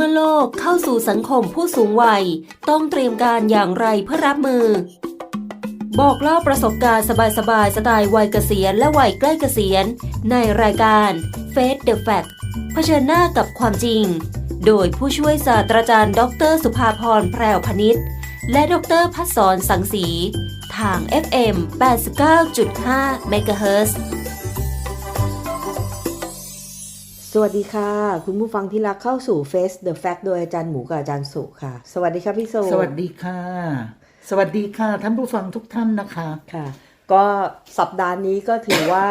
เมื่อโลกเข้าสู่สังคมผู้สูงวัย ต้องเตรียมการอย่างไรเพื่อรับมือ บอกเล่าประสบการณ์สบายๆสไตล์วัยเกษียณและวัยใกล้เกษียณ ในรายการ Face the Fact เผชิญหน้ากับความจริง โดยผู้ช่วยศาสตราจารย์ ดร สุภาพรแพรวพนิชและดรพัฒสอนสังสี ทาง FM 89.5 MHz ส วัสดีค่ะ คุณผู้ฟังที่รักเข้าสู่ Face the Fact โดยอาจารย์หมูกับอาจารย์สุค่ะ สวัสดีครับพี่สุสวัสดีค่ะ สวัสดีค่ะ ท่านผู้ฟังทุกท่านนะคะค่ะ ก็สัปดาห์นี้ก็ถือว่า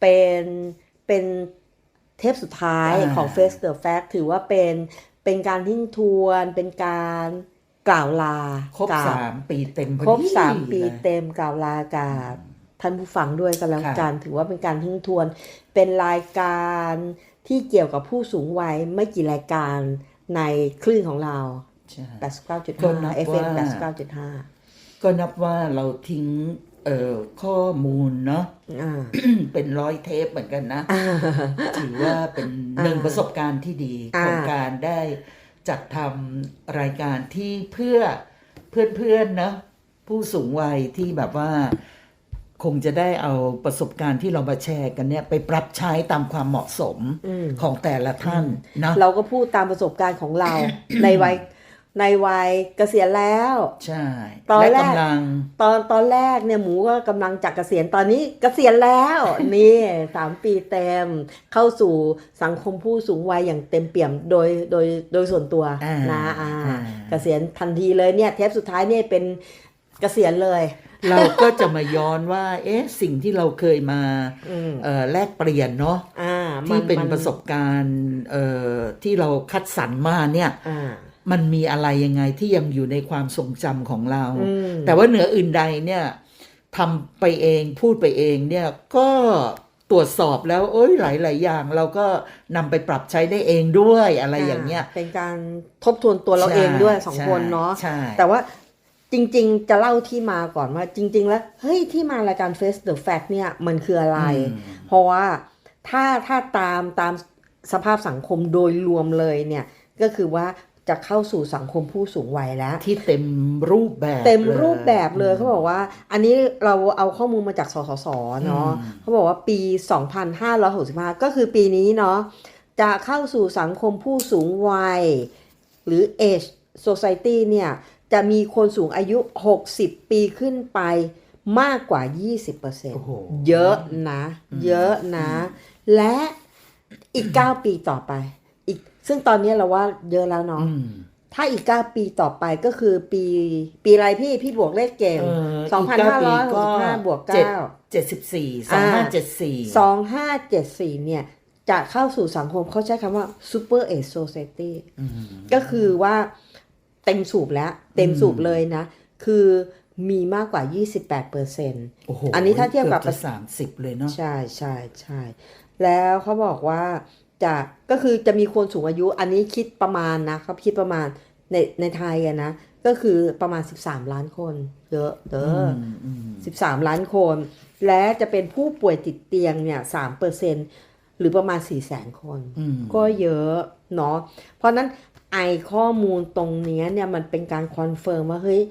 เป็นเป็นเทปสุดท้ายอ่าของ Face the Fact ถือว่าเป็นเป็นการทิ้งทวนเป็นการกล่าวลาครบกับสามปีเต็มพอดีครบสามปีเลยเต็มกล่าวลากับท่านผู้ฟังด้วยกันแล้วค่ะกัน ถือว่าเป็นการทิ้งทวน เป็นรายการ ที่เกี่ยวกับผู้สูงวัยไม่กี่รายการในคลื่นของเราใช่89.5ก็นับ FM ว่า89.5 ก็นับว่าเราทิ้งเอ่อข้อมูลเนาะอ่าเป็นร้อยเทปเหมือนกันนะ ถือว่าเป็นหนึ่งอ่าประสบการณ์ที่ดีอ่าของการได้จัดทำรายการที่เพื่อเพื่อนๆเนอะผู้สูงวัยที่แบบว่า คงจะได้เอาประสบการณ์ที่เรามาแชร์กันเนี่ยไปปรับใช้ตามความเหมาะสมอืมของแต่ละท่านเนอะเราก็พูดตามประสบการณ์ของเรา ในวัยในวัยเกษียณแล้ว ใช่ ตอนและแรกกำลังตอนตอนแรกเนี่ยหมูก็กำลังจากเกษียณตอนนี้เกษียณแล้ว นี่สามปีเต็มเข้าสู่สังคมผู้สูงวัยอย่างเต็มเปี่ยมโดยโดยโดยส่วนตัวอ่านะอ่าอ่าเกษียณทันทีเลยเนี่ยเทปสุดท้ายเนี่ยเป็นเกษียณเลย เราก็จะมาย้อนว่า เอ๊ะ สิ่งที่เราเคยมาอืมเอ่อแลกเปลี่ยนเนาะอ่ามัที่เป็นมัประสบการณ์เอ่อที่เราคัดสรรมาเนี่ยอ่ามันมีอะไรยังไงที่ยังอยู่ในความทรงจำของเราอืมแต่ว่าเหนืออื่นใดเนี่ยทำไปเองพูดไปเองเนี่ยก็ตรวจสอบแล้วเอ้ยหลาย ๆ อย่าง เราก็นำไปปรับใช้ได้เองด้วยอะไรอย่างเงี้ยเป็นการทบทวนตัวเราเองด้วยสองใช่คนเนาะใช่แต่ว่า จริง ๆ จะเล่าที่มาก่อนว่าจริง ๆ แล้ว เฮ้ยที่มารายการ Face the Fact เนี่ยมันคืออะไรอืมเพราะว่าถ้าถ้าตามตามสภาพสังคมโดยรวมเลยเนี่ย ก็คือว่าจะเข้าสู่สังคมผู้สูงวัยแล้ว ที่เต็มรูปแบบ เต็มรูปแบบเลยอืมเขาบอกว่า อันนี้เราเอาข้อมูลมาจากสสสเนาะอืมเขาบอกว่าปี 2565 ก็คือปีนี้เนาะจะเข้าสู่สังคมผู้สูงวัย หรือ age society เนี่ย จะมีคนสูงอายุ 60 ปีขึ้นไปมากกว่าโอ้โห20%เยอะนะ เยอะนะ และอีก 9 ปีต่อไป อีกซึ่งตอนนี้เราว่าเยอะแล้วเนาะอืมถ้าอีก 9 ปีต่อไปก็คือปีปีอะไรพี่ พี่บวกเลขเก่งเอ่ออีกเก้าปีก็2565บวกเจ็ด9เจ็ดสิบสี่สองห้าเจ็ดสี่2574 เนี่ย จะเข้าสู่สังคมเขาใช้คำว่า super age society ก็คือว่าเต็มสูบแล้ว เต็มสูบเลยนะ คือมีมากกว่า 28เปอร์เซ็นต์โอ้โหอันนี้ถ้าเทียบกับสามสิบเลยเนาะใช่ใช่ใช่แล้วเขาบอกว่าจะก็คือจะมีคนสูงอายุ อันนี้คิดประมาณนะเขาคิดประมาณในในไทยอะนะ ก็คือประมาณ 13 ล้านคน เยอะเด้ออ13ล้านคน และจะเป็นผู้ป่วยติดเตียงเนี่ย3เปอร์เซ็นหรือประมาณ4แสนคนอืมก็เยอะเนาะเพราะนั้น ไอข้อมูลตรงเนี้ยเนี่ยมันเป็นการคอนเฟิร์มว่าเฮ้ย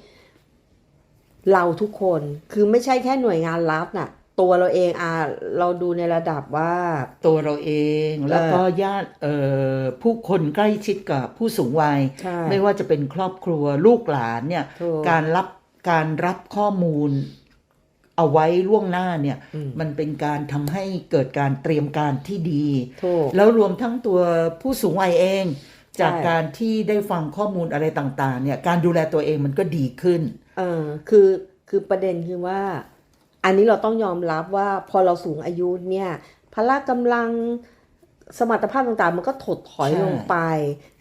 เราทุกคนคือไม่ใช่แค่หน่วยงานรัฐน่ะ ตัวเราเองอะเราดูในระดับว่า ตัวเราเองแล้วก็ญาติเอ่อผู้คนใกล้ชิดกับผู้สูงวัยใช่ไม่ว่าจะเป็นครอบครัวลูกหลานเนี่ยถูกการรับการรับข้อมูลเอาไว้ล่วงหน้าเนี่ยอืมมันเป็นการทำให้เกิดการเตรียมการที่ดีถูกแล้วรวมทั้งตัวผู้สูงวัยเอง จากใช่การที่ได้ฟังข้อมูลอะไรต่าง ๆ เนี่ย การดูแลตัวเองมันก็ดีขึ้น เออคือคือประเด็นคือว่า อันนี้เราต้องยอมรับว่าพอเราสูงอายุเนี่ยพละกำลังสมรรถภาพต่างๆ มันก็ถดถอยใช่ลงไป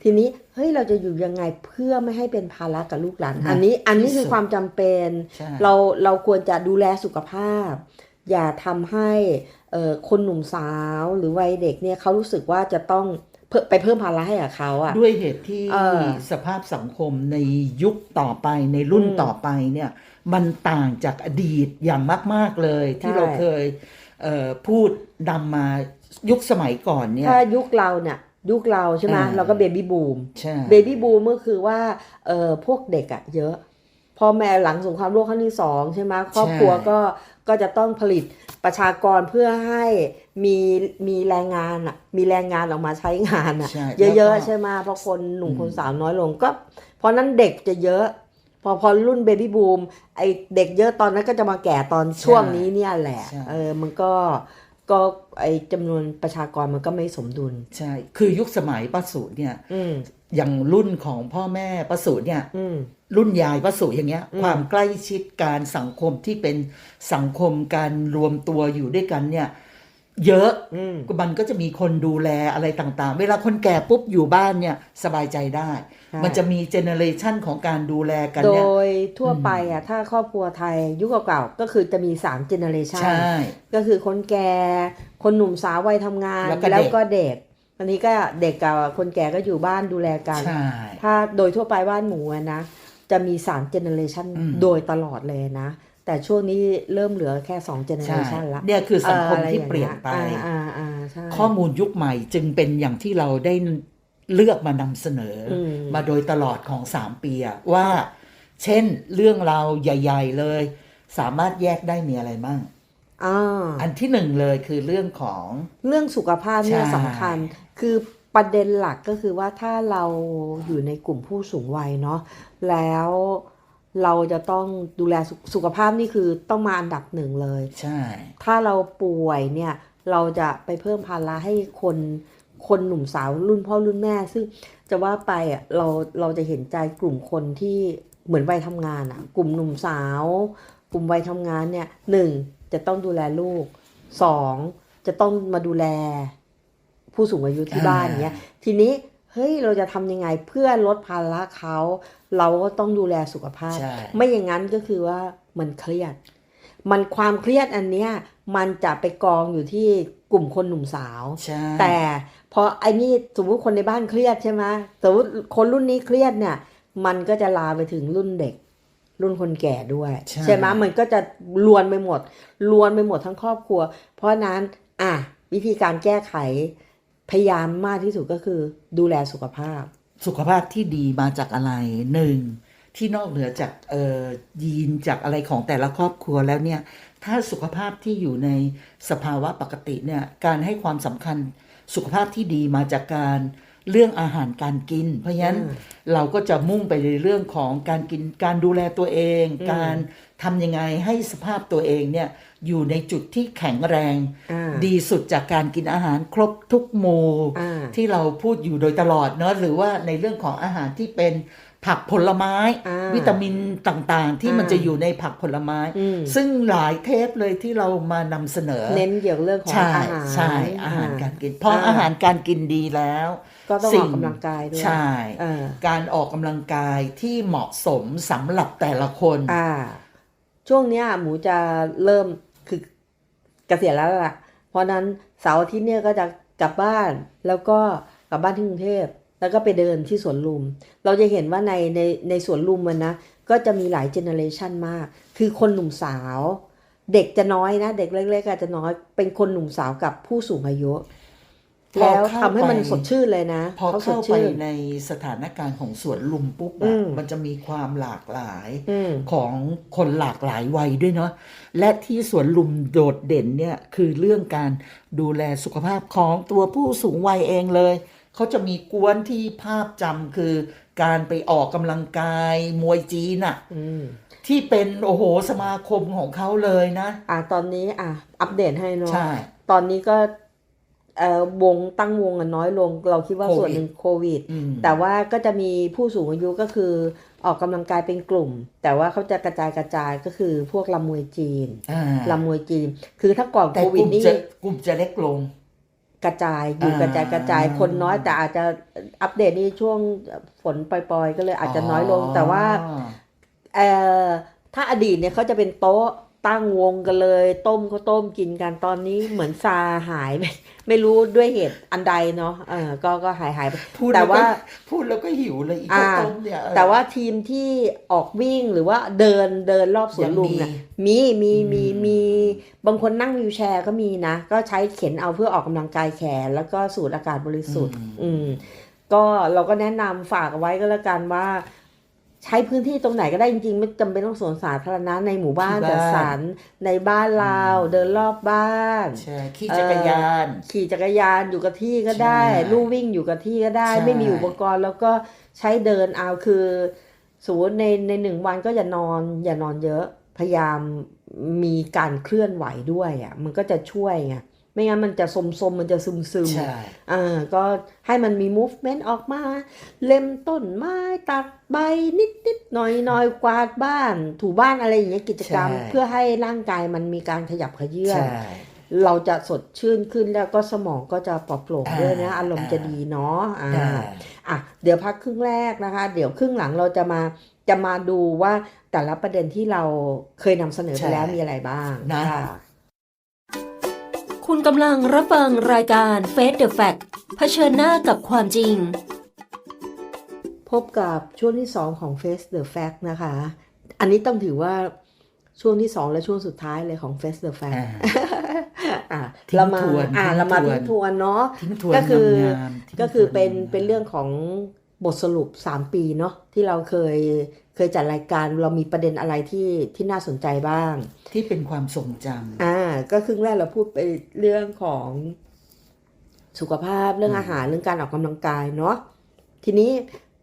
ทีนี้เฮ้ยเราจะอยู่ยังไงเพื่อไม่ให้เป็นภาระกับลูกหลานนะอันนี้อันนี้ที่คือสุดความจำเป็นใช่เราเราควรจะดูแลสุขภาพ อย่าทำให้เอ่อคนหนุ่มสาวหรือวัยเด็กเนี่ยเขารู้สึกว่าจะต้องเพิ่ม ไปเพิ่มภาระให้กับเขาอะด้วยเหตุที่เออสภาพสังคมในยุคต่อไปในรุ่นอืมต่อไปเนี่ย มันต่างจากอดีตอย่างมาก ๆเลย ที่ใช่เราเคยเอ่อพูดนำมายุคสมัยก่อนเนี่ยถ้ายุคเราเนี่ยยุคเราใช่ไหมอ่าเราก็เบบี้บูมใช่เบบี้บูมก็คือว่าเออพวกเด็กอะเยอะพอแม่หลังสงครามโลกครั้งที่สองใช่ไหมครอบครัวก็ ก็จะต้องผลิตประชากรเพื่อให้มีมีแรงงานอะมีแรงงานออกมาใช้งานอะใช่เยอะแล้วก็ ๆ ใช่ไหมเพราะคนหนุ่มอืมคนสาวน้อยลงก็ เพราะนั้นเด็กจะเยอะ พอพอรุ่นเบบี้บูมไอเด็กเยอะตอนนั้นก็จะมาแก่ตอนช่วงนี้เนี่ยแหละใช่ เออมันก็ก็ไอจำนวนประชากรมันก็ไม่สมดุล ใช่ คือยุคสมัยป้าสูเนี่ย อืม อย่างรุ่นของพ่อแม่ป้าสูเนี่ยอืมรุ่นยายป้าสูอย่างเงี้ยอืมความใกล้ชิดการสังคมที่เป็นสังคมการรวมตัวอยู่ด้วยกันเนี่ย เยอะอืมมันก็จะมีคนดูแลอะไรต่างๆ เวลาคนแก่ปุ๊บอยู่บ้านเนี่ยสบายใจได้ใช่มันจะมีเจเนเรชันของการดูแลกันโดเนี่ยยทั่วไปอะถ้าครอบครัวไทยยุคเก่าๆก็คือจะมี3เจเนอเรชันใช่ก็คือคนแก่คนหนุ่มสาววัยทำงานแล้วก็เด็กแล้ วก็เด็กอันนี้ก็เด็กกับคนแก่ก็อยู่บ้านดูแลกัน ใช่ ถ้าโดยทั่วไปบ้านหมูอะนะ จะมี3เจเนอเรชันอืม โดยตลอดเลยนะ แต่ช่วงนี้เริ่มเหลือแค่2เจเนอเรใช่ชันละเนี่ยคือสังคมอออะไรที่อางเปลี่ยนไปอ่าอ่าอ่าใช่ ข้อมูลยุคใหม่จึงเป็นอย่างที่เราได้เลือกมานำเสนออม มาโดยตลอดของ 3 ปีอะว่า เช่นเรื่องราวใหญ่ ๆ เลย สามารถแยกได้มีอะไรบ้างอ่า อันที่หนึ่งเลยคือเรื่องของ เรื่องสุขภาพเนี่ยใช่สำคัญ คือประเด็นหลักก็คือว่าถ้าเราอยู่ในกลุ่มผู้สูงวัยเนาะแล้วเราจะต้องดูแลสุสุขภาพนี่คือต้องมาอันดับหนึ่งเลย ใช่ ถ้าเราป่วยเนี่ยเราจะไปเพิ่มภาระให้คนคนหนุ่มสาวรุ่นพ่อรุ่นแม่ ซึ่งจะว่าไปอะเราเราจะเห็นใจกลุ่มคนที่เหมือนวัยทำงานอะ กลุ่มหนุ่มสาว กลุ่มวัยทำงานเนี่ยหนึ่งจะต้องดูแลลูกสองจะต้องมาดูแล ผู้สูงอายุที่บ้านเนี้ยทีนี้เฮ้ยเราจะทำยังไงเพื่อลดภาระเขา เราก็ต้องดูแลสุขภาพใช่ไม่อย่างนั้นก็คือว่ามันเครียด มันความเครียดอันเนี้ยมันจะไปกองอยู่ที่กลุ่มคนหนุ่มสาวใช่แต่พอไอ้นี่สมมติคนในบ้านเครียดใช่ไหมสมมติคนรุ่นนี้เครียดเนี่ย มันก็จะลามไปถึงรุ่นเด็ก รุ่นคนแก่ด้วย ใช่ไหมมันก็จะลวนไปหมดลวนไปหมดทั้งครอบครัว เพราะฉะนั้นอะวิธีการแก้ไข พยายามมากที่สุดก็คือดูแลสุขภาพ สุขภาพที่ดีมาจากอะไรหนึ่งที่นอกเหนือจากเอ่อยีนจากอะไรของแต่ละครอบครัวแล้วเนี่ย ถ้าสุขภาพที่อยู่ในสภาวะปกติเนี่ยการให้ความสำคัญสุขภาพที่ดีมาจากการเรื่องอาหารการกิน เพราะฉะนั้นอืมเราก็จะมุ่งไปในเรื่องของการกินการดูแลตัวเองอืมการ ทำยังไงให้สภาพตัวเองเนี่ยอยู่ในจุดที่แข็งแรงอ่าดีสุดจากการกินอาหารครบทุกหมู่อ่าที่เราพูดอยู่โดยตลอดเนอะหรือว่าในเรื่องของอาหารที่เป็นผักผลไม้อ่าวิตามินต่างๆ ที่อ่ามัมันจะอยู่ในผักผลไม้อืมซึ่งหลายเทปเลยที่เรามานำเสนอ เน้นเกี่ยวกับเรื่องของใช่อาหารใช่อาหารการกินพออ่อาหารการกินดีแล้วก็ต้องสิ่ออกกำลังกายด้วยใช่เออการออกกำลังกายที่เหมาะสมสำหรับแต่ละคนอ่า ช่วงเนี้ยหมูจะเริ่มคือเกษียณแล้วล่ะ เพราะนั้นเสาร์อาทิตย์เนี่ยก็จะกลับบ้านแล้วก็กลับบ้านที่กรุงเทพแล้วก็ไปเดินที่สวนลุม เราจะเห็นว่าในในในสวนลุมมันนะ ก็จะมีหลายเจเนอเรชันมาก คือคนหนุ่มสาว เด็กจะน้อยนะ เด็กเล็กๆอาจจะน้อย เป็นคนหนุ่มสาวกับผู้สูงอายุ แล้วเข้าทำให้มันไปสดชื่นเลยนะพอเขาสเข้าดไปชื่นในสถานการณ์ของสวนลุมปุ๊บอือะมมันจะมีความหลากหลายอืมของคนหลากหลายวัยด้วยเนาะและที่สวนลุมโดดเด่นเนี่ยคือเรื่องการดูแลสุขภาพของตัวผู้สูงวัยเองเลย เขาจะมีกวนที่ภาพจำคือการไปออกกำลังกายมวยจีนอะอืมที่เป็นโอ้โหสมาคมของเขาเลยนะ อ่าตอนนี้อะอัปเดตให้เนาะใช่ตอนนี้ก็เอ่อ วงตั้งวงกันน้อยลง เราคิดว่าโควิดส่วนหนึ่งโควิดอืมแต่ว่าก็จะมีผู้สูงอายุก็คือออกกำลังกายเป็นกลุ่ม แต่ว่าเขาจะกระจายกระจายก็คือพวกลำมวยจีนอ่าลำมวยจีน คือถ้าก่อนแต่โคกวิดลุ่มนี่จะกลุ่มจะเล็กลง กระจายอยู่อ่ากระจายกระจายคนน้อย แต่อาจจะอัปเดตนี่ช่วงฝนปล่อยๆ ก็เลยอาจจะน้อยลง แต่ว่าเอ่อถ้าอดีตเนี่ยเขาจะเป็นโต๊ะ ตั้งวงกันเลย ต้มข้าวต้มกินกันตอนนี้เหมือนซาหายไปไม่รู้ด้วยเหตุอันใดเนาะเออก็ก็หายหายไปพูดแต่แล้วก็ว่าพูดแล้วก็หิวเลยอีกอ่าข้าวต้มเนี่ยเออแต่ว่าทีมที่ออกวิ่งหรือว่าเดินเดินรอบสวนลุมเนี่ยมีมีมีมีบางคนนั่งวิวแชร์ก็มีนะ ก็ใช้เข็นเอาเพื่อออกกำลังกายแขน แล้วก็สูดอากาศบริสุทธิ์ อืมก็เราก็แนะนำฝากเอาไว้ก็แล้วกันว่า ใช้พื้นที่ตรงไหนก็ได้จริงๆ ไม่จำเป็นต้องสวนสาธารณะในหมู่บ้านจัดสรรในบ้านเราเดินรอบบ้าน ใช่ขี่จักรยานขี่จักรยานอยู่กับที่ก็ได้ ใช่ลู่วิ่งอยู่กับที่ก็ได้ ใช่ ไม่มีอุปกรณ์แล้วก็ใช้เดินเอาคือสมมติในในหนึ่งวันก็อย่านอนอย่านอนเยอะ พยายามมีการเคลื่อนไหวด้วยอะมันก็จะช่วยไง ไม่งั้นมันจะสมสมๆมันจะซึมซึมๆใช่อ่าก็ให้มันมี movement ออกมา เล็มต้นไม้ตัดใบนิดนิดๆหน่อยหน่อยๆกวาดบ้าน ถูบ้านอะไรอย่างเงี้ยกิจกรรมใช่เพื่อให้ร่างกายมันมีการขยับเขยื้อนใช่เราจะสดชื่นขึ้นแล้วก็สมองก็จะปลอดโปร่งอ่าด้วยนะ อารมณ์อ่าจะดีเนาะอ่าได้อะเดี๋ยวพักครึ่งแรกนะคะ เดี๋ยวครึ่งหลังเราจะมาจะมาดูว่าแต่ละประเด็นที่เราเคยนำเสนอไปแล้วมีอะไรบ้างนะ ค่ะคุณกำลังรับฟังรายการ Face the Fact เผชิญหน้ากับความจริง พบกับช่วงที่ 2 ของ Face the Fact นะคะ อันนี้ต้องถือว่าช่วงที่ 2 และช่วงสุดท้ายเลยของ Face the Fact อ่าอะทิ้งเรามาทวนอ่าทิ้งเรามาทวนทิ้งทวนเนาะทิ้งทวนก็คืองามๆทิ้งก็คือทวนเป็นงามๆเป็นเรื่องของ บทสรุป 3 ปีเนาะที่เราเคยเคยจัดรายการเรามีประเด็นอะไรที่ที่น่าสนใจบ้าง ที่เป็นความทรงจำอ่า ก็ครึ่งแรกเราพูดไปเรื่องของสุขภาพเรื่องอืมอาหารเรื่องการออกกำลังกายเนาะทีนี้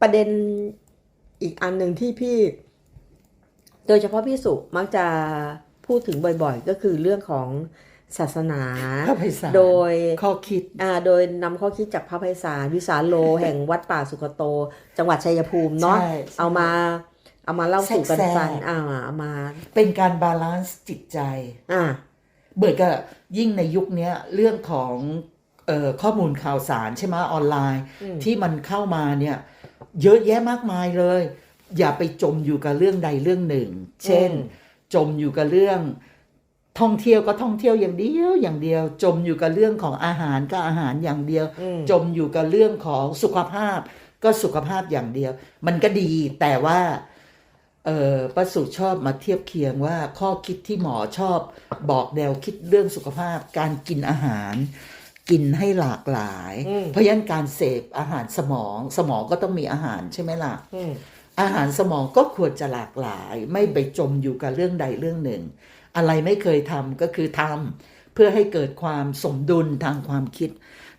ประเด็นอีกอันหนึ่งที่พี่ โดยเฉพาะพี่สุมักจะพูดถึงบ่อยๆ ก็คือเรื่องของ ศาสนา พระไพศาลโดย ข้อคิด อ่าโดยนำข้อคิดจากพระไพศาลวิสาโล แห่งวัดป่าสุกโต จังหวัดชัยภูมิเนาะใช่เอามา เอามาเล่าสู่กันแทรกๆฟังอ่าเอามา เป็นการบาลานซ์จิตใจ อ่า เบิดก็ยิ่งในยุคเนี้ยเรื่องของเอ่อข้อมูลข่าวสารใช่ไหมออนไลน์ อืม ที่มันเข้ามาเนี่ยเยอะแยะมากมายเลย อย่าไปจมอยู่กับเรื่องใดเรื่องหนึ่ง เช่น จมอยู่กับเรื่อง ท่องเที่ยวก็ท่องเที่ยวอย่างเดียวอย่างเดียว จมอยู่กับเรื่องของอาหารก็อาหารอย่างเดียวอืมจมอยู่กับเรื่องของสุขภาพ ก็สุขภาพอย่างเดียว มันก็ดีแต่ว่าเออประสุชอบมาเทียบเคียงว่าข้อคิดที่หมอชอบบอกแนวคิดเรื่องสุขภาพ การกินอาหาร กินให้หลากหลายอืมเพราะฉะนั้นการเสพอาหารสมอง สมองก็ต้องมีอาหารใช่ไหมล่ะอืมอาหารสมองก็ควรจะหลากหลาย ไม่ไปจมอยู่กับเรื่องใดเรื่องหนึ่ง อะไรไม่เคยทำก็คือทำเพื่อให้เกิดความสมดุลทางความคิด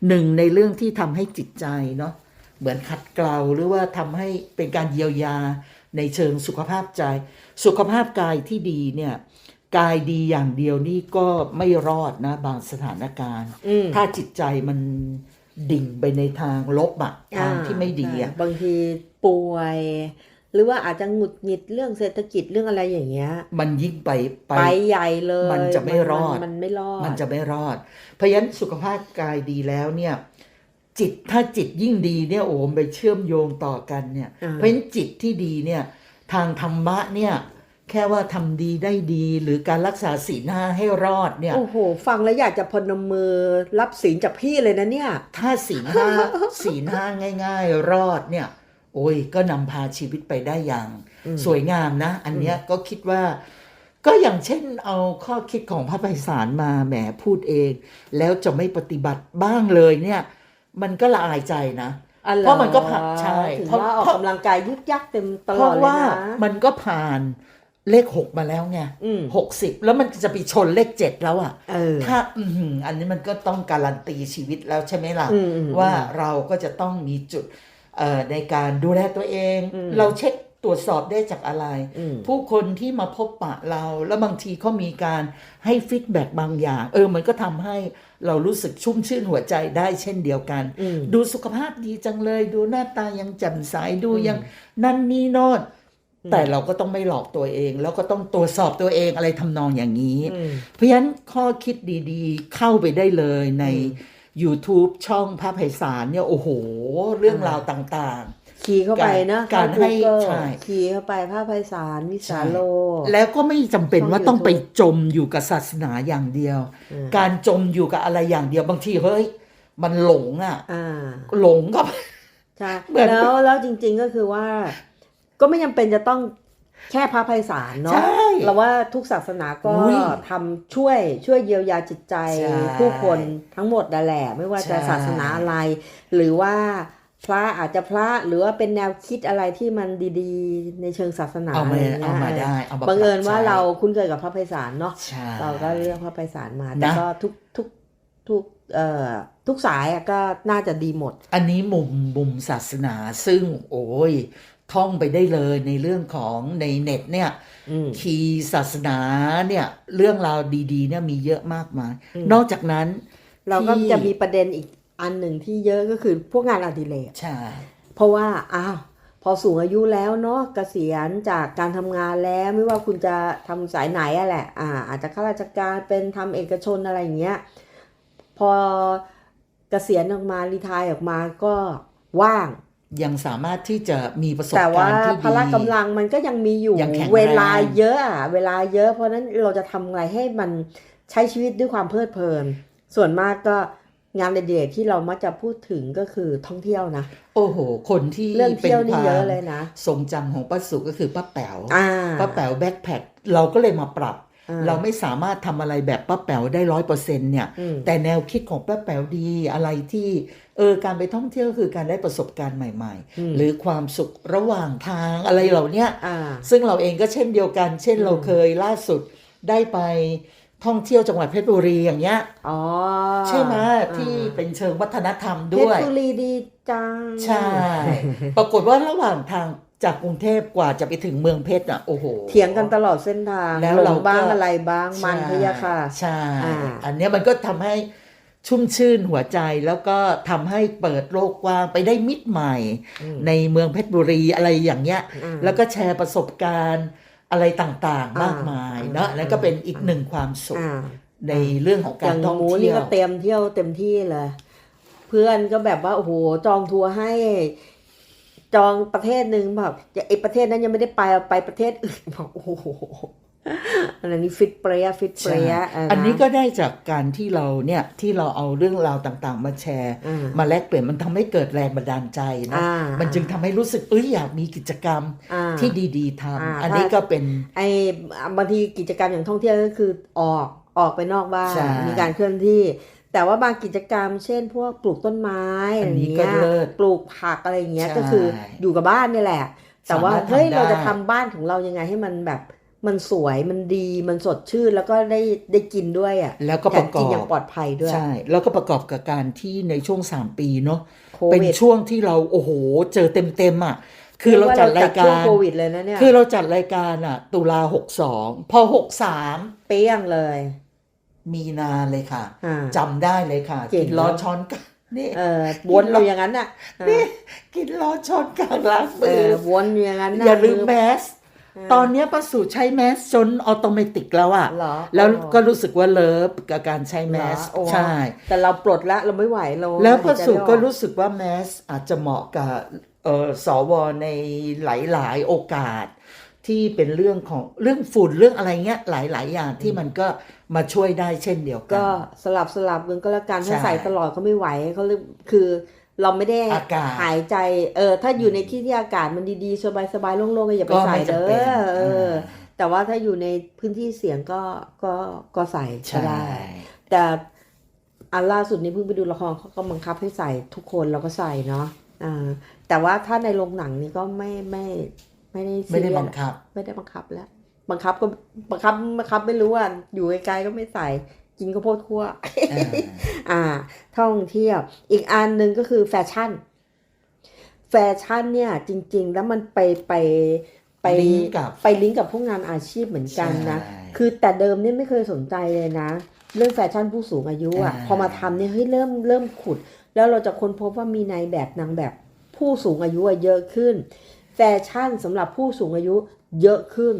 หนึ่งในเรื่องที่ทำให้จิตใจเนาะเหมือนขัดเกลาหรือว่าทำให้เป็นการเยียวยาในเชิงสุขภาพใจ สุขภาพกายที่ดีเนี่ยกายดีอย่างเดียวนี่ก็ไม่รอดนะบางสถานการณ์อืมถ้าจิตใจมันดิ่งไปในทางลบอะทางที่ไม่ดีอะใช่บางทีป่วย หรือว่าอาจจะหงุดหงิดเรื่องเศรษฐกิจเรื่องอะไรอย่างเงี้ย มันยิ่งไปไปไปใหญ่เลย มันจะไม่รอดมันมันไม่รอด มันจะไม่รอด เพราะฉะนั้นสุขภาพกายดีแล้วเนี่ย จิตถ้าจิตยิ่งดีเนี่ยโอ้มนไปเชื่อมโยงต่อกันเนี่ยอ่าเพราะฉะนั้นจิตที่ดีเนี่ย ทางธรรมะเนี่ยแค่ว่าทำดีได้ดีหรือการรักษาศีลห้าให้รอดเนี่ยโอ้โห ฟังแล้วอยากจะพนมมือรับศีลจากพี่เลยนะเนี่ย ถ้าศีลห้าศีลห้าง่าย ๆ รอดเนี่ย โอ้ยก็นำพาชีวิตไปได้อย่างอืมสวยงามนะ อันเนี้ยก็คิดว่า ก็อย่างเช่นเอาข้อคิดของพระไพศาลมาแหมพูดเอง แล้วจะไม่ปฏิบัติบ้างเลยเนี่ย มันก็ละอายใจนะอ๋อหอเพราะมันก็ผ่านใช่ถึงเพราะว่าออกเพราะกำลังกายยึกยักเต็มตเพลอราะดเลยว่านะมันก็ผ่านเลขหกมาแล้วไงอืมหกสิบแล้วมันจะไปชนเลขเจ็ดแล้วอะเออถ้าอือหืออันนี้มันก็ต้องการันตีชีวิตแล้วใช่ไหมล่ะอืมอืมว่าเราก็จะต้องมีจุดเอ่อ ในการดูแลตัวเองอืมเราเช็คตรวจสอบได้จากอะไรอืมผู้คนที่มาพบปะเรา แล้วบางทีเขามีการให้ฟีดแบ็กบางอย่าง เออมันก็ทำให้เรารู้สึกชุ่มชื่นหัวใจได้เช่นเดียวกันอืมดูสุขภาพดีจังเลย ดูหน้าตายังแจ่มใสดูอืมยังนั่นนี่โนดแต่เราก็ต้องไม่หลอกตัวเอง แล้วก็ต้องตรวจสอบตัวเองอะไรทำนองอย่างนี้อืมเพราะฉะนั้นข้อคิดดีๆ เข้าไปได้เลยใน YouTube ช่องพระไพศาลเนี่ยโอ้โห เรื่องราวต่างขี่เข้าไปเนอะการให้เข้ Google ใช่ขี่เข้าไปภาพไพศาลวิสาโล แล้วก็ไม่จำเป็นว่าช่องต้องไป YouTube จมอยู่กับศาสนาอย่างเดียวอืมการจมอยู่กับอะไรอย่างเดียวบางทีเฮ้ย มันหลงอะอ่าหลงกับใช่เหมือนแล้วแล้วจริง ๆก็คือว่า ก็ไม่จำเป็นจะต้อง แค่พระไพศาลเนาะใช่เราว่าทุกศาสนาก็อุ้ยทำช่วยช่วยเยียวยาจิตใจใช่ผู้คนทั้งหมดนั่นแหละไม่ว่าจะใช่ศาสนาอะไร หรือว่าพระอาจจะพระหรือว่าเป็นแนวคิดอะไรที่มันดีๆ ในเชิงศาสนาเอาอะไรมาอย่างเงี้เอายมาได้เอามาบังเอิญว่าปบใช้เราคุ้นเคยกับพระไพศาลเนาะใช่เราก็เลือกพระไพศาลมานะแต่ก็ทุกทุกทุกเอ่อทุกสายอะก็น่าจะดีหมด อันนี้มุมมุมศาสนาซึ่งโอ้ย ท่องไปได้เลยในเรื่องของในเน็ตเนี่ยอืมคีย์ศาสนาเนี่ยเรื่องราวดีๆเนี่ยมีเยอะมากมายอืมนอกจากนั้น เราก็ที่จะมีประเด็นอีกอันหนึ่งที่เยอะก็คือพวกงานอดิเรกใช่ เพราะว่าอ้าวพอสูงอายุแล้วเนาะเกษียณจากการทำงานแล้วไม่ว่าคุณจะทำสายไหนอะแหละ อ่า อาจจะข้าราชการเป็นทำเอกชนอะไรอย่างเงี้ยพอเกษียณออกมารีทายออกมาก็ว่าง ยังสามารถที่จะมีประสบแต่กาว่ารณ์ที่ดีพละกำลังมันก็ยังมีอยู่ยังแข็งแรงเวลาเยอะอะเวลาเยอะเพราะฉะนั้นเราจะทำอะไรให้มันใช้ชีวิตด้วยความเพลิดเพลิน ส่วนมากก็งานเด็กๆที่เรามักจะพูดถึงก็คือท่องเที่ยวนะ โอ้โห คนที่เรื่องเที่ยวนี่ป็เยอะควาเลยนะทรงจำของป้าสุก็คือป้าแป๋วอ่าป้าแป๋วแบ็คแพคเราก็เลยมาปรับอ่าเราไม่สามารถทำอะไรแบบป้าแป๋วได้ร้อยเปอร์เซ็นต์เนี่ยอืมแต่แนวคิดของป้าแป๋วดีอะไรที่ เออการไปท่องเที่ยวคือการได้ประสบการณ์ใหม่อืมๆหรือความสุขระหว่างทางอะไรเหล่าเนี้ยอ่าซึ่งเราเองก็เช่นเดียวกัน เช่นอืมเราเคยล่าสุดได้ไปท่องเที่ยวจังหวัดเพชรบุรีอย่างเงี้ยอ๋อใช่ไหมอ่าที่เป็นเชิงวัฒนธรรมเพด้วชยรบุรีดีจังใช่ ปรากฏว่าระหว่างทางจากกรุงเทพกว่าจะไปถึงเมืองเพชรอะโอ้โหเถียงกันตลอดเส้นทางแล้วหลเรางก็บ้างอะไรบ้างมันใช่พะยะค่ะใช่อ่าอันเนี้ยมันก็ทำให้ ชุ่มชื่นหัวใจแล้วก็ทำให้เปิดโลกกว้างไปได้มิตรใหม่อืมในเมืองเพชรบุรีอะไรอย่างเงี้ยอ่าแล้วก็แชร์ประสบการณ์อะไรต่างๆ มากมายอ่าเนาะแล้วก็เป็นอีกหนึ่งความสุขอ่าในเรื่องของอการย่างท่องหมูเที่นี่ยวก็เต็มเที่ยวเต็มที่เลย เพื่อนก็แบบว่าโอ้โหจองทัวร์ให้ จองประเทศหนึ่งแบบไอ้ประเทศนั้นยังไม่ได้ไปเอาไปประเทศอื่นบอกโอ้โห อันนี้ฟิตเปรียฟิตเปรียเะอันนี้ก็ได้จากการที่เราเนี่ยที่เราเอาเรื่องราวต่างๆ มาแชร์อ่ามาแลกเปลี่ยนมันทำให้เกิดแรงบันดาลใจนะอ่ามันจึงทำให้รู้สึกเอ้ยอยากมีกิจกรรมอ่าที่ดีๆทอ่าำอันนี้ก็เป็นไอ้บางทีกิจกรรมอย่างท่องเที่ยวก็คือออกออกไปนอกบ้านใช่มีการเคลื่อนที่แต่ว่าบางกิจกรรมเช่น พวกปลูกต้นไม้อัอะไรนนี้เงี้ยก็เลิศปลูกผักอะไรเงี้ยใช่ก็คืออยู่กับบ้านนี่แหละ แต่ว่าสามารถทำเฮ้ยได้เราจะทำบ้านของเรายังไงให้มันแบบ มันสวยมันดีมันสดชื่นแล้วก็ได้ได้กินด้วยอะแล้วก็แถปมระกกิอนอย่างบปลอดภัยด้วยใช่แล้วก็ประกอบกับการที่ในช่วง3ปีเนาะโคเป็นวิดช่วงที่เราโอ้โห เจอเต็มๆอะคือเราจัดรายช่วกางรโควิดเลยนะเนี่ยคือเราจัดรายการอะ ตุลาหกสองพอหกสามเปี้ยงเลย มีนาเลยค่ะอ่าจำได้เลยค่ะเก่งกินล้อเนอะช้อนกันนี่เออวนอยู่อย่างนั้นน่ะนี่กินล้อช้อนกลางล้างเอมืออวนอยู่อย่างนั้นน่ะอย่าลืมอแมส ตอนเนี้ยประสูใช้แมสจนออโตเมติกแล้วอะเหรอแล้วอ๋อก็รู้สึกว่าเลิฟกับการใช้แมสเหรอโอ้ใช่ แต่เราปลดละเราไม่ไหวเราแล้วประสูหายใจไม่ออก็รู้สึกว่าแมสอาจจะเหมาะกับเออสวในหลาย ๆ โอกาสที่เป็นเรื่องของเรื่องฝุ่นเรื่องอะไรเงี้ยหลาย ๆ อย่างที่มันก็มาช่วยได้เช่นเดียวกัก็สลับสลับกันก็แล้วกันใช่ถ้าใส่ตลอดก็ไม่ไหวเขาเลยคือ เราไม่ได้อากาศหายใจ เออ ถ้าอยู่ในที่ที่อากาศมันดีๆ สบายๆ โล่งๆ ก็อย่าไปก็ใส่ไม่เด้จำเป็นอเออาแต่ว่าถ้าอยู่ในพื้นที่เสียงก็ก็ก็ใส่ก็ใช่ได้ แต่อันล่าสุดนี้เพิ่งไปดูละครเขาก็บังคับให้ใส่ทุกคนเราก็ใส่เนาะอ่าแต่ว่าถ้าในโรงหนังนี่ก็ไม่ไม่ไม่ได้ไม่ได้ซีเรียสบังคับ ไม่ได้บังคับแล้ว บังคับก็บังคับบังคับไม่รู้ว่าอยู่ไกลๆก็ไม่ใส่ กินข้าวโพดคั่วอ่าอ่า ท่องเที่ยว อีกอันหนึ่งก็คือแฟชั่น แฟชั่นเนี่ย จริง ๆ แล้วมันไปไปไปลิงก์กับไปลิงก์กับพวกงานอาชีพเหมือนกันนะใช่คือแต่เดิมเนี่ยไม่เคยสนใจเลยนะ เรื่องแฟชั่นผู้สูงอายุอะอ่าพอมาทำเนี่ยเฮ้ยเริ่มเริ่มขุด แล้วเราจะค้นพบว่ามีในายแบบนางแบบผู้สูงอายุอะเยอะขึ้น แฟชั่นสำหรับผู้สูงอายุเยอะขึ้น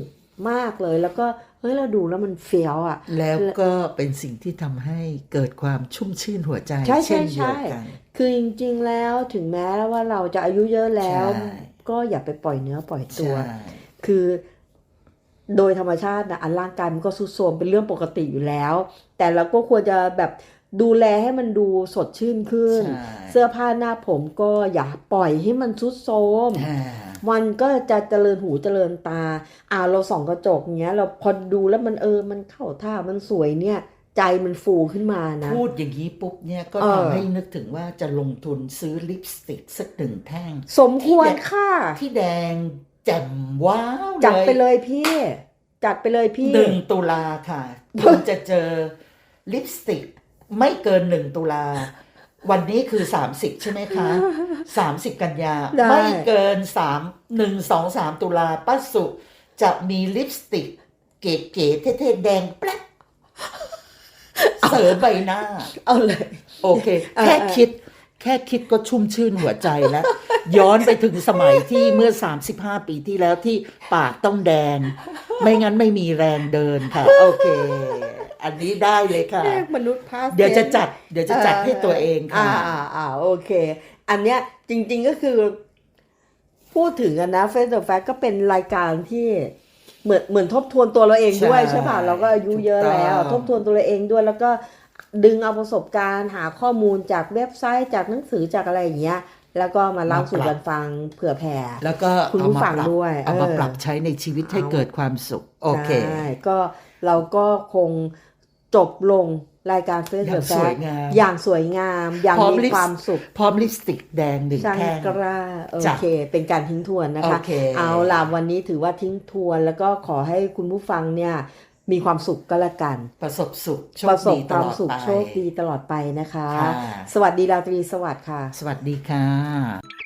มากเลยแล้วก็ เฮ้ยเราดูแล้วมันเฟี้ยวอะ แล้วก็เป็นสิ่งที่ทำให้เกิดความชุ่มชื่นหัวใจใช่ใช่เช่นเดียวใช่กันคือจริงๆแล้วถึงแม้ว่าเราจะอายุเยอะแล้วใช่ก็อย่าไปปล่อยเนื้อปล่อยตัวใช่คือโดยธรรมชาตินะอันร่างกายมันก็ทรุดโทรมเป็นเรื่องปกติอยู่แล้ว แต่เราก็ควรจะแบบดูแลให้มันดูสดชื่นขึ้นใช่เสื้อผ้าหน้าผมก็อย่าปล่อยให้มันทรุดโทรมอ่า มันก็จะเจริญหูเจริญตา อ่าเราส่องกระจกเงี้ย เราพอดูแล้วมันเออมันเข้าท่ามันสวยเนี่ย ใจมันฟูขึ้นมานะ พูดอย่างนี้ปุ๊บเนี่ยก็เออทำให้นึกถึงว่าจะลงทุนซื้อลิปสติกสักหนึ่งแท่ง สมควรค่ะที่แดงแจ่มว้าวจัดไปเลยพี่ จัดไปเลยพี่หนึ่งตุลาค่ะคุณจะเจอลิปสติกไม่เกินหนึ่งตุลา วันนี้คือ 30 ใช่ไหมคะ 30 กันยาได้ไม่เกิน 3 1 2 3 ตุลาป้าสุ จะมีลิปสติก เก๋ๆเท่ๆ แดงแป๊บเสริมใบหน้า เอาเลย โอเคเออแค่เออคิด แค่คิดก็ชุ่มชื่นหัวใจแล้ว ย้อนไปถึงสมัยที่เมื่อ 35 ปีที่แล้วที่ปากต้องแดง ไม่งั้นไม่มีแรงเดินค่ะ โอเค อันนี้ได้เลยค่ะเลขมนุษย์พาสเดี๋ยวจะจัด เดี๋ยวจะจัดให้ตัวเองค่ะ อ่าอ่าอ่าโอเค อันเนี้ยจริงๆก็คือ พูดถึงกันนะเฟสเดอร์แฟก็เป็นรายการที่เหมือนเหมือนทบทวนตัวเราเองด้วยใช่ใช่ป่ะเราก็อายุเยอะแล้วถูกต้องทบทวนตัวเราเองด้วย แล้วก็ดึงเอาประสบการณ์หาข้อมูลจากเว็บไซต์จากหนังสือจากอะไรอย่างเงี้ยแล้วก็มาเล่าสู่กันฟังเผื่อแผ่แล้วก็คุณเอาผู้มาฟังปรับด้วย เอามาเออปรับใช้ในชีวิตให้เอาเกิดความสุข โอเคใช่ก็เราก็คง จบลงรายการเฟสอเดอย่างร์แฟสวยงามอย่างสวยงาม อย่างพร้อมมีลิปความสุข พร้อมลิปสติกแดงหนึ่งช่างแท่งกล้าโอจ้ะเค เป็นการทิ้งทวนนะคะโอเคเอาล่ะวันนี้ถือว่าทิ้งทวน แล้วก็ขอให้คุณผู้ฟังเนี่ยมีความสุขก็แล้วกัน ประสบสุขโชปคระสบดีคตวามลอดสุขไปโชคดีตลอดไปนะคะค่ะสวัสดีราตรีสวัสดิ์ค่ะ สวัสดีค่ะ